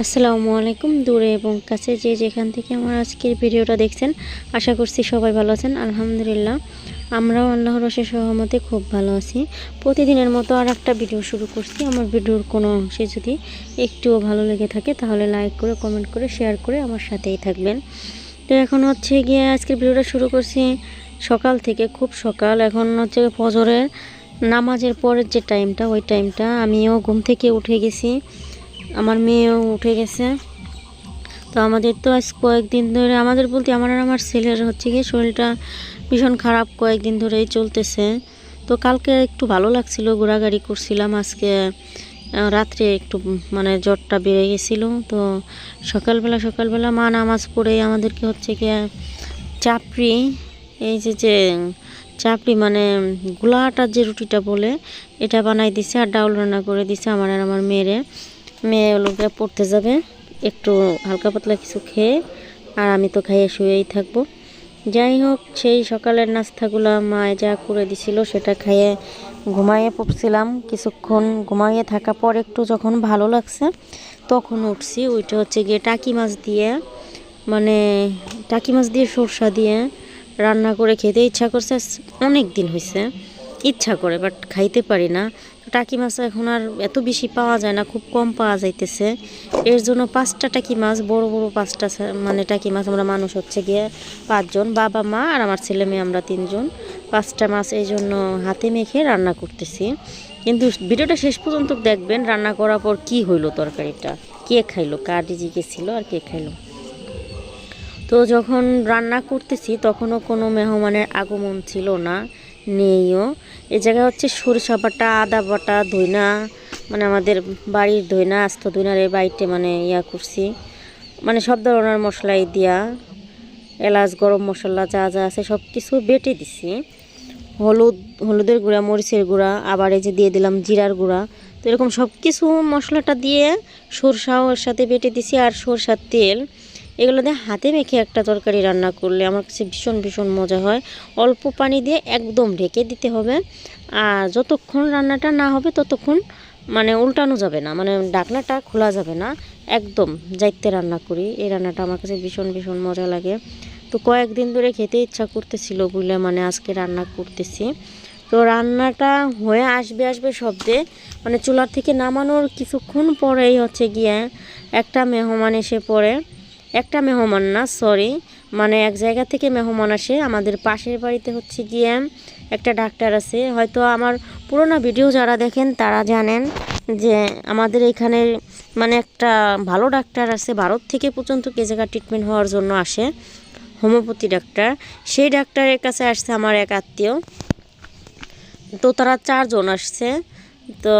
আসসালামু আলাইকুম। দূরে এবং কাছে যে যেখান থেকে আমার আজকের ভিডিওটা দেখছেন, আশা করছি সবাই ভালো আছেন। আলহামদুলিল্লাহ, আমরাও আল্লাহর রসের সহমতে খুব ভালো আছি। প্রতিদিনের মতো আর একটা ভিডিও শুরু করছি। আমার ভিডিওর কোনো অংশে যদি একটুও ভালো লেগে থাকে, তাহলে লাইক করে, কমেন্ট করে, শেয়ার করে আমার সাথেই থাকবেন। তো এখন হচ্ছে গিয়ে আজকের ভিডিওটা শুরু করছি সকাল থেকে, খুব সকাল। এখন হচ্ছে ফজরের নামাজের পরের যে টাইমটা ওই টাইমটা আমিও ঘুম থেকে উঠে গেছি। আমার মেয়েও উঠে গেছে। তো আমাদের তো আজ কয়েকদিন ধরে, আমাদের বলতে আমার আর আমার ছেলের হচ্ছে গিয়ে শরীরটা ভীষণ খারাপ কয়েকদিন ধরেই চলতেছে। তো কালকে একটু ভালো লাগছিল, ঘোরাঘুরি করছিলাম আজকে। রাত্রে একটু মানে জ্বরটা বেড়ে গেছিল। তো সকালবেলা সকালবেলা মা নামাজ পড়ে আমাদেরকে হচ্ছে গিয়ে চাপড়ি, এই যে যে চাপড়ি মানে গোলাটার যে রুটিটা বলে, এটা বানাই দিছে আর ডাউল রান্না করে দিছে আমার আর আমার মেয়েরে। মেয়ে লোকে পড়তে যাবে। একটু হালকা পাতলা কিছু খেয়ে আর আমি তো খাইয়ে শুয়েই থাকব। যাই হোক, সেই সকালের নাস্তাগুলো মায়ে যা করে দিছিল সেটা খাইয়ে ঘুমাইয়ে পড়ছিলাম। কিছুক্ষণ ঘুমাইয়ে থাকা পর একটু যখন ভালো লাগছে, তখন উঠছি। ওইটা হচ্ছে গিয়ে টাকি মাছ দিয়ে মানে টাকি মাছ দিয়ে সরষা দিয়ে রান্না করে খেতে ইচ্ছা করছে। অনেক দিন হয়েছে ইচ্ছা করে বাট খাইতে পারি না। টাকি মাছ এখন আর এত বেশি পাওয়া যায় না, খুব কম পাওয়া যাইতেছে। এর জন্য পাঁচটা টাকি মাছ, বড় বড় পাঁচটা মানে টাকি মাছ আমরা মানুষ হচ্ছে গিয়ে পাঁচজন, বাবা, মা আর আমার ছেলে মেয়ে আমরা তিনজন। পাঁচটা মাছ এই জন্য হাতে মেখে রান্না করতেছি। কিন্তু ভিডিওটা শেষ পর্যন্ত দেখবেন, রান্না করার পর কি হইল তরকারিটা? কে খাইলো? কার ডিজিকে ছিল আর কে খাইলো? তো যখন রান্না করতেছি, তখনও কোনো মেহমানের আগমন ছিল না। নেইও। এ জায়গায় হচ্ছে সরিষা বাটা, আদা বাটা, ধইনা মানে আমাদের বাড়ির ধইনা, আস্ত ধইনার এই বাড়িতে মানে ইয়া করছি। মানে সব ধরনের মশলাই দিয়া, এলাচ, গরম মশলা যা যা আছে সব কিছু বেটে দিছি। হলুদ, হলুদের গুঁড়া, মরিচের গুঁড়া, আবার এই যে দিয়ে দিলাম জিরার গুঁড়া। তো এরকম সব কিছু মশলাটা দিয়ে সরষাও এর সাথে বেটে দিছি আর সরষার তেল এগুলো দিয়ে হাতে মেখে একটা তরকারি রান্না করলে আমার কাছে ভীষণ ভীষণ মজা হয়। অল্প পানি দিয়ে একদম ঢেকে দিতে হবে। আর যতক্ষণ রান্নাটা না হবে ততক্ষণ মানে উল্টানো যাবে না মানে ডাকনাটা খোলা যাবে না। একদম যাইতে রান্না করি। এই রান্নাটা আমার কাছে ভীষণ ভীষণ মজা লাগে। তো কয়েকদিন ধরে খেতে ইচ্ছা করতেছিল বলে মানে আজকে রান্না করতেছি। তো রান্নাটা হয়ে আসবে আসবে শব্দে মানে চুলার থেকে নামানোর কিছুক্ষণ পরেই হচ্ছে গিয়ে একটা মেহমান এসে পড়ে। একটা মেহমান না সরি মানে এক জায়গা থেকে মেহমান আসে। আমাদের পাশের বাড়িতে হচ্ছে গিয়ে একটা ডাক্তার আছে। হয়তো আমার পুরোনো ভিডিও যারা দেখেন তারা জানেন যে আমাদের এখানে মানে একটা ভালো ডাক্তার আছে, ভারত থেকে পর্যন্ত কে জায়গা ট্রিটমেন্ট হওয়ার জন্য আসে, হোমিওপ্যাথি ডাক্তার। সেই ডাক্তারের কাছে আসছে আমার এক আত্মীয়। তো তারা চারজন আসছে। তো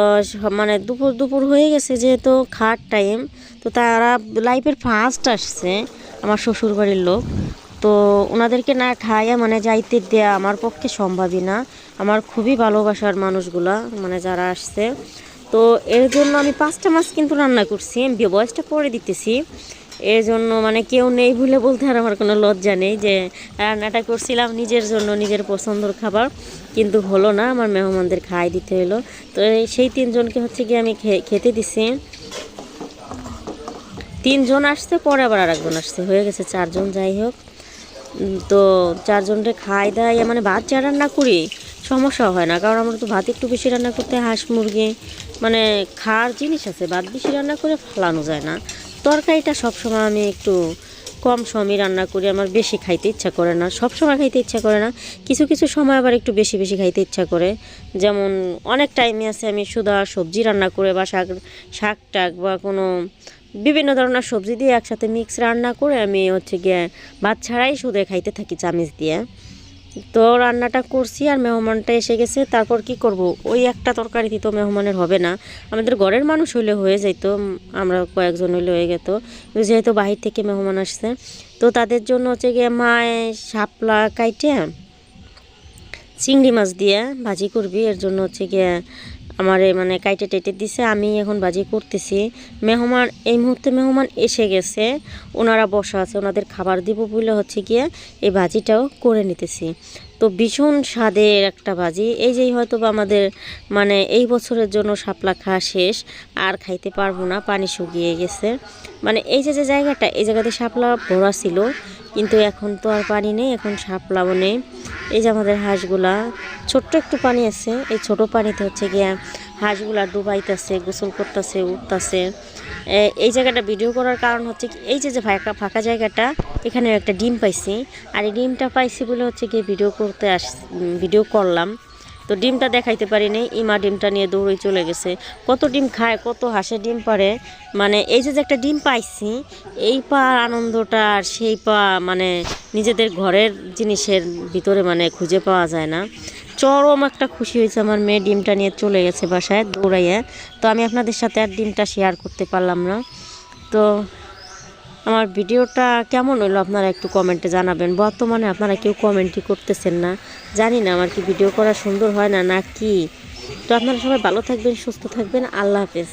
মানে দুপুর দুপুর হয়ে গেছে যেহেতু খাওয়ার টাইম তো তারা লাইফের ফার্স্ট আসছে আমার শ্বশুর বাড়ির লোক। তো ওনাদেরকে না খাইয়া মানে যাইতে দেয়া আমার পক্ষে সম্ভবই না। আমার খুবই ভালোবাসার মানুষগুলা মানে যারা আসছে। তো এর জন্য আমি পাঁচটা মাছ কিন্তু রান্না করছি বয়সটা পরে দিতেছি। এর জন্য মানে কেউ নেই ভুলে বলতে আর আমার কোনো লজ্জা নেই যে রান্নাটা করছিলাম নিজের জন্য, নিজের পছন্দর খাবার, কিন্তু হলো না, আমার মেহমানদের খাই দিতে হলো। তো সেই তিনজনকে হচ্ছে গিয়ে আমি খেতে দিছি। তিনজন আসছে, পরে আবার আরেকজন আসছে, হয়ে গেছে চারজন, যাই হোক। তো চারজনকে খাই দাই মানে ভাত যা রান্না করি, সমস্যা হয় না, কারণ আমরা তো ভাত একটু বেশি রান্না করতে হাঁস মুরগি মানে খাওয়ার জিনিস আছে, ভাত বেশি রান্না করে ফালানো যায় না। তরকারিটা সবসময় আমি একটু কম সময় রান্না করি, আমার বেশি খাইতে ইচ্ছা করে না সব সময় খাইতে ইচ্ছা করে না। কিছু কিছু সময় আবার একটু বেশি বেশি খাইতে ইচ্ছা করে। যেমন অনেক টাইমে আছে আমি সুদা সবজি রান্না করে বা শাক শাক টাক বা কোনো বিভিন্ন ধরনের সবজি দিয়ে একসাথে মিক্স রান্না করে আমি হচ্ছে গিয়ে ভাত ছাড়াই শুধু খাইতে থাকি চামিচ দিয়ে। তো রান্নাটা করছি আর মেহমানটা এসে গেছে, তারপর কি করব? ওই একটা তরকারি তো মেহমানের হবে না। আমাদের ঘরের মানুষ হইলে হয়ে যাইতো আমরা কয়েকজন হইলে হয়ে গেত। যেহেতু বাহির থেকে মেহমান আসছে। তো তাদের জন্য হচ্ছে গিয়ে মায় শাপলা কাইটে চিংড়ি মাছ দিয়ে ভাজি করবি। এর জন্য হচ্ছে গিয়ে আমারে মানে কাইটে টাইটে দিছে, আমি এখন বাজি করতেছি। মেহমান, এই মুহূর্তে মেহমান এসে গেছে, ওনারা বসা আছে, ওনাদের খাবার দিব বলে হচ্ছে গিয়ে এই ভাজিটাও করে নিতেছি। তো ভীষণ স্বাদের একটা ভাজি এই যেই হয়তো বা আমাদের মানে এই বছরের জন্য শাপলা খাওয়া শেষ, আর খাইতে পারব না, পানি শুকিয়ে গেছে। মানে এই যে যে জায়গাটা, এই জায়গাতে শাপলা ভরা ছিল, কিন্তু এখন তো আর পানি নেই, এখন শাপলাও নেই। এই যে আমাদের হাঁসগুলা, ছোট্ট একটু পানি আছে, এই ছোট পানিতে হচ্ছে গিয়ে হাঁসগুলা ডুবাইতেছে, গোসল করতেছে, উঠতেছে। এই জায়গাটা ভিডিও করার কারণ হচ্ছে এই যে যে ফাঁকা ফাঁকা জায়গাটা এখানে একটা ডিম পাইছি। আর এই ডিমটা পাইছি বলে হচ্ছে গিয়ে ভিডিও করতে আস ভিডিও করলাম। তো ডিমটা দেখাইতে পারি নাই, ইমা ডিমটা নিয়ে দৌড়ে চলে গেছে। কত ডিম খায়, কত হাসে ডিম পারে। মানে এই যে যে একটা ডিম পাইছি, এই পা আনন্দটা আর সেই পা মানে নিজেদের ঘরের জিনিসের ভিতরে মানে খুঁজে পাওয়া যায় না। চরম একটা খুশি হয়েছে আমার মেয়ে ডিমটা নিয়ে চলে গেছে বাসায় দৌড়াইয়া। তো আমি আপনাদের সাথে আর ডিমটা শেয়ার করতে পারলাম না। তো আমার ভিডিওটা কেমন হলো আপনারা একটু কমেন্টে জানাবেন। বর্তমানে আপনারা কেউ কমেন্টই করতেছেন না। জানি না আমার কি ভিডিও করা সুন্দর হয় না না কি। তো আপনারা সবাই ভালো থাকবেন, সুস্থ থাকবেন। আল্লাহ হাফেজ।